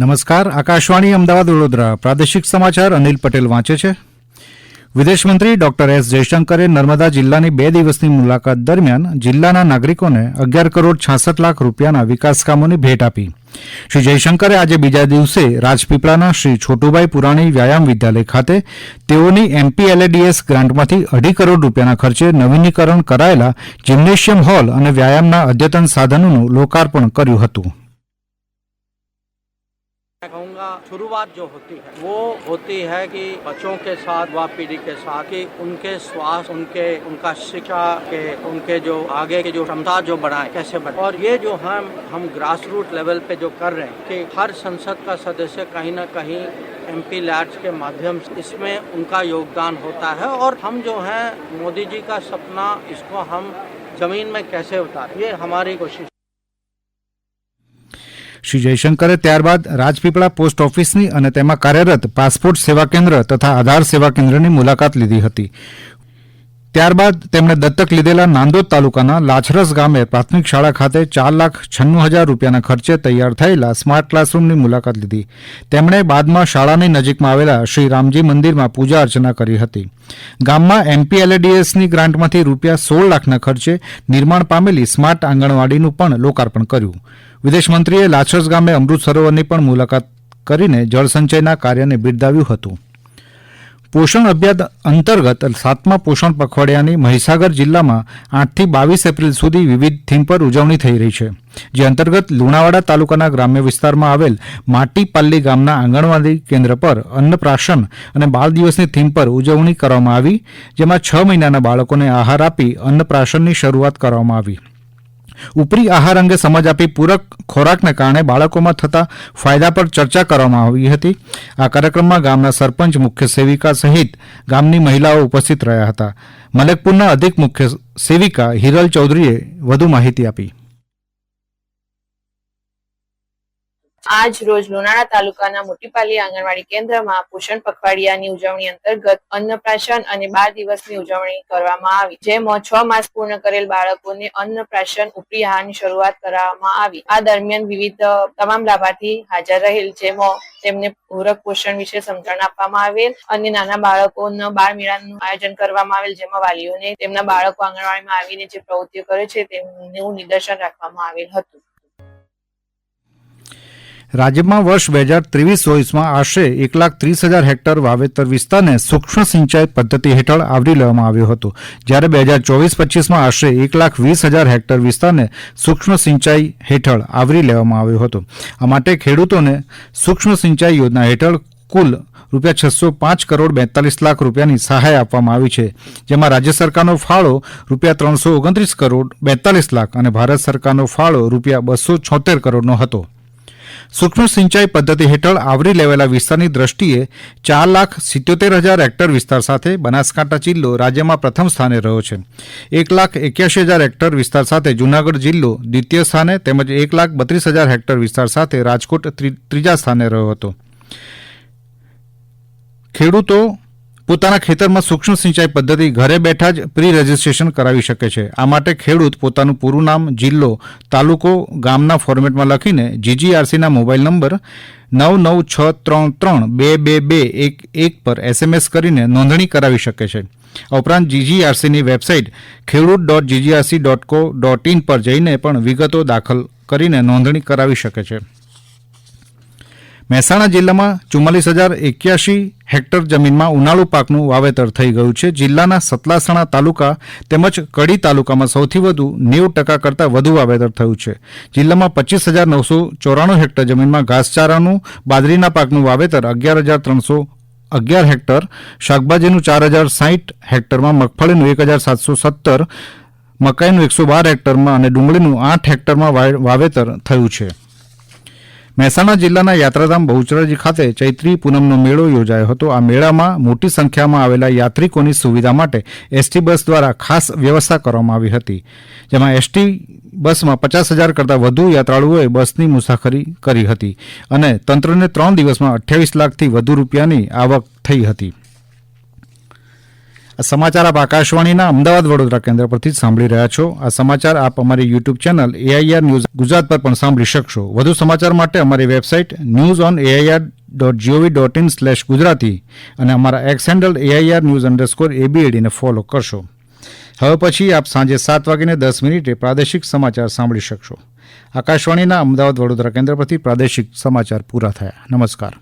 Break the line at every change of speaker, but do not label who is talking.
નમસ્કાર આકાશવાણી અમદાવાદ વડોદરા પ્રાદેશિક સમાચાર અનિલ પટેલ વાંચે છે વિદેશમંત્રી ડોક્ટર એસ જયશંકરે નર્મદા જિલ્લાની બે દિવસની મુલાકાત દરમિયાન જિલ્લાના નાગરિકોને અગિયાર કરોડ છાસઠ લાખ રૂપિયાના વિકાસકામોની ભેટ આપી શ્રી જયશંકરે આજે બીજા દિવસે રાજપીપળાના શ્રી છોટુભાઈ પુરાણી વ્યાયામ વિદ્યાલય ખાતે તેઓની એમપીએલએડીએસ ગ્રાન્ટમાંથી અઢી કરોડ રૂપિયાના ખર્ચે નવીનીકરણ કરાયેલા જિમ્નેશિયમ હોલ અને વ્યાયામના અદ્યતન સાધનોનું લોકાર્પણ કર્યું હતું
शुरुआत जो होती है वो होती है कि बच्चों के साथ व पीढ़ी के साथ कि उनके स्वास्थ्य उनके उनका शिक्षा के उनके जो आगे की जो क्षमता जो बढ़ाए कैसे बढ़ाए और ये जो हम हम ग्रास रूट लेवल पे जो कर रहे हैं कि हर संसद का सदस्य कहीं ना कहीं एम पी के माध्यम से इसमें उनका योगदान होता है और हम जो है मोदी जी का सपना इसको हम जमीन में कैसे उतारें ये हमारी कोशिश
શ્રી જયશંકરે ત્યારબાદ રાજપીપળા પોસ્ટ ઓફિસની અને તેમાં કાર્યરત પાસપોર્ટ સેવા કેન્દ્ર તથા આધાર સેવા કેન્દ્રની મુલાકાત લીધી હતી ત્યારબાદ તેમણે દત્તક લીધેલા નાંદોદ તાલુકાના લાછરસ ગામે પ્રાથમિક શાળા ખાતે ચાર લાખ છન્નું હજાર રૂપિયાના ખર્ચે તૈયાર થયેલા સ્માર્ટ ક્લાસરૂમની મુલાકાત લીધી તેમણે બાદમાં શાળાની નજીકમાં આવેલા શ્રી રામજી મંદિરમાં પૂજા અર્ચના કરી હતી ગામમાં એમપીએલડીએસની ગ્રાન્ટમાંથી રૂપિયા સોળ લાખના ખર્ચે નિર્માણ પામેલી સ્માર્ટ આંગણવાડીનું પણ લોકાર્પણ કર્યું વિદેશમંત્રીએ લાછરસ ગામે અમૃત સરોવરની પણ મુલાકાત કરીને જળસંચયના કાર્યને બિરદાવ્યું હતું પોષણ અભિયાન અંતર્ગત સાતમા પોષણ પખવાડિયાની મહીસાગર જિલ્લામાં આઠથી બાવીસ એપ્રિલ સુધી વિવિધ થીમ પર ઉજવણી થઈ રહી છે જે અંતર્ગત લુણાવાડા તાલુકાના ગ્રામ્ય વિસ્તારમાં આવેલ માટીપાલ્લી ગામના આંગણવાડી કેન્દ્ર પર અન્નપ્રાશન અને બાળ દિવસની થીમ પર ઉજવણી કરવામાં આવી જેમાં છ મહિનાના બાળકોને આહાર આપી અન્નપ્રાશનની શરૂઆત કરવામાં આવી ઉપરી આહાર અંગે સમજ આપી પૂરક ખોરાકને કારણે બાળકોમાં થતા ફાયદા પર ચર્ચા કરવામાં આવી હતી આ કાર્યક્રમમાં ગામના સરપંચ મુખ્ય સેવિકા સહિત ગામની મહિલાઓ ઉપસ્થિત રહ્યા હતા મલેકપુરના અધિક મુખ્ય સેવિકા હિરલ ચૌધરીએ વધુ માહિતી આપી
આજ રોજ લોનાળા તાલુકાના મોટીપાલી આંગણવાડી કેન્દ્રમાં પોષણ પખવાડિયાની ઉજવણી અંતર્ગત અન્નપ્રાશન અને બાર દિવસની ઉજવણી કરવામાં આવી જેમાં છ માસ પૂર્ણ કરેલ બાળકોને અન્નપ્રાશન ઉપરી આહારની શરૂઆત કરવામાં આવી આ દરમિયાન વિવિધ તમામ લાભાર્થી હાજર રહેલ જેમાં તેમને પૂરક પોષણ વિશે સમજણ આપવામાં આવેલ અને નાના બાળકોના બાળ મેળાનું આયોજન કરવામાં આવેલ જેમાં વાલીઓને તેમના બાળકો આંગણવાડીમાં આવીને જે પ્રવૃત્તિઓ કરે છે તેમનું નિદર્શન રાખવામાં આવેલ હતું
રાજ્યમાં વર્ષ બે હજાર ત્રેવીસ ચોવીસમાં આશરે એક લાખ ત્રીસ હજાર હેક્ટર વાવેતર વિસ્તારને સૂક્ષ્મ સિંચાઈ પદ્ધતિ હેઠળ આવરી લેવામાં આવ્યો હતો જ્યારે બે હજાર ચોવીસ પચીસમાં આશરે એક લાખ વીસ હજાર હેક્ટર વિસ્તારને સૂક્ષ્મ સિંચાઈ હેઠળ આવરી લેવામાં આવ્યો હતો આ માટે ખેડૂતોને સૂક્ષ્મ સિંચાઈ યોજના હેઠળ કુલ રૂપિયા છસો પાંચ કરોડ બેતાલીસ લાખ રૂપિયાની સહાય આપવામાં આવી છે જેમાં રાજ્ય સરકારનો ફાળો રૂપિયા ત્રણસો ઓગણત્રીસ કરોડ બેતાલીસ લાખ અને ભારત સરકારનો ફાળો રૂપિયા બસો છોતેર કરોડનો હતો સૂક્ષ્મ સિંચાઈ પદ્ધતિ હેઠળ આવરી લેવાયેલા વિસ્તારની દ્રષ્ટિએ ચાર લાખ સિત્યોતેર હજાર હેક્ટર વિસ્તાર સાથે બનાસકાંઠા જિલ્લો રાજ્યમાં પ્રથમ સ્થાને રહ્યો છે એક લાખ એક્યાસી હજાર હેક્ટર વિસ્તાર સાથે જૂનાગઢ જિલ્લો દ્વિતીય સ્થાને તેમજ એક લાખ બત્રીસ હજાર હેક્ટર વિસ્તાર સાથે રાજકોટ ત્રીજા સ્થાને રહ્યો હતો ખેડૂતો પોતાના ખેતરમાં સૂક્ષ્મ સિંચાઈ પદ્ધતિ ઘરે બેઠા જ પ્રી રજીસ્ટ્રેશન કરાવી શકે છે આ માટે ખેડૂત પોતાનું પૂરું નામ જિલ્લો તાલુકો ગામના ફોર્મેટમાં લખીને જીજીઆરસીના મોબાઈલ નંબર નવ નવ છ ત્રણ ત્રણ બે બે બે એક એક પર એસએમએસ કરીને નોંધણી કરાવી શકે છે આ ઉપરાંત જીજીઆરસીની વેબસાઇટ ખેડૂત dot GGRC dot co dot in પર જઈને પણ વિગતો દાખલ કરીને નોંધણી કરાવી શકે છે મહેસાણા જિલ્લામાં ચુમ્માલીસ હજાર એક્યાસી હેક્ટર જમીનમાં ઉનાળુ પાકનું વાવેતર થઈ ગયું છે જિલ્લાના સતલાસણા તાલુકા તેમજ કડી તાલુકામાં સૌથી વધુ નેવું ટકા કરતાં વધુ વાવેતર થયું છે જિલ્લામાં પચીસ હજાર નવસો ચોરાણું હેક્ટર જમીનમાં ઘાસચારાનું બાજરીના પાકનું વાવેતર અગિયાર હજાર ત્રણસો અગિયાર હેક્ટર શાકભાજીનું ચાર હજાર સાહીઠ હેક્ટરમાં મગફળીનું એક હજાર સાતસો સત્તર મકાઈનું એકસો બાર હેક્ટરમાં અને ડુંગળીનું આઠ હેક્ટરમાં વાવેતર થયું છે મહેસાણા જિલ્લાના યાત્રાધામ બહુચરાજી ખાતે ચૈત્રી પૂનમનો મેળો યોજાયો હતો આ મેળામાં મોટી સંખ્યામાં આવેલા યાત્રિકોની સુવિધા માટે એસટી બસ દ્વારા ખાસ વ્યવસ્થા કરવામાં આવી હતી જેમાં એસટી બસમાં પચાસ હજાર કરતાં વધુ યાત્રાળુઓએ બસની મુસાફરી કરી હતી અને તંત્રને ત્રણ દિવસમાં અઠ્યાવીસ લાખથી વધુ રૂપિયાની આવક થઈ હતી આ સમાચાર આપ આકાશવાણીના અમદાવાદ વડોદરા કેન્દ્ર પરથી સાંભળી રહ્યા છો આ સમાચાર આપ અમારી YouTube channel AIR news Gujarat પર પણ સાંભળી શકશો વધુ સમાચાર માટે અમારી website news on AIR dot gov dot in slash Gujarati અને અમારા X handle AIR news underscore એબીએડીને ફોલો કરશો હવે પછી આપ સાંજે સાત વાગીને દસ મિનિટે પ્રાદેશિક સમાચાર સાંભળી શકશો આકાશવાણીના અમદાવાદ વડોદરા કેન્દ્ર પરથી પ્રાદેશિક સમાચાર પૂરા થયા નમસ્કાર